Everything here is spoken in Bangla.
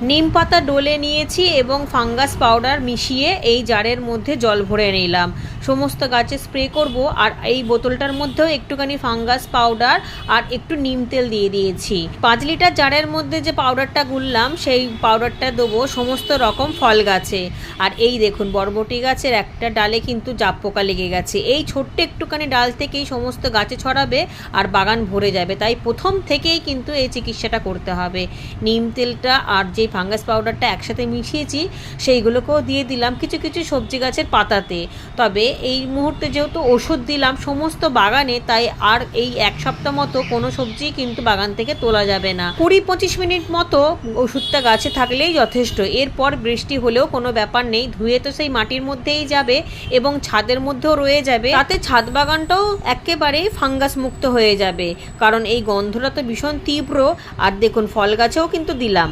নিম পাতা ডলে নিয়েছি এবং ফাঙ্গাস পাউডার মিশিয়ে এই জারের মধ্যে জল ভরে নিলাম। সমস্ত গাছে স্প্রে করব আর এই বোতলটার মধ্যেও একটুখানি ফাঙ্গাস পাউডার আর একটু নিম তেল দিয়ে দিয়েছি। পাঁচ লিটার জারের মধ্যে যে পাউডারটা গুললাম, সেই পাউডারটা দেবো সমস্ত রকম ফল গাছে। আর এই দেখুন, বরবটি গাছের একটা ডালে কিন্তু জাপ পোকা লেগে গেছে। এই ছোট্ট একটুখানি ডাল থেকেই সমস্ত গাছে ছড়াবে আর বাগান ভরে যাবে। তাই প্রথম থেকেই কিন্তু এই চিকিৎসাটা করতে হবে। নিম তেলটা আর যে ফাঙ্গাস পাউডারটা একসাথে মিশিয়েছি, সেইগুলোকেও দিয়ে দিলাম কিছু কিছু সবজি গাছের পাতাতে। তবে এই মুহূর্তে যেহেতু ওষুধ দিলাম সমস্ত বাগানে, তাই আর এই এক সপ্তাহ মতো কোনো সবজি কিন্তু বাগান থেকে তোলা যাবে না। কুড়ি পঁচিশ মিনিট মতো ওষুধটা গাছে থাকলেই যথেষ্ট। এরপর বৃষ্টি হলেও কোনো ব্যাপার নেই, ধুয়ে তো সেই মাটির মধ্যেই যাবে এবং ছাদের মধ্যেও রয়ে যাবে। তাতে ছাদ বাগানটাও একেবারেই ফাঙ্গাস মুক্ত হয়ে যাবে। কারণ এই গন্ধটা তো ভীষণ তীব্র। আর দেখুন, ফল গাছেও কিন্তু দিলাম।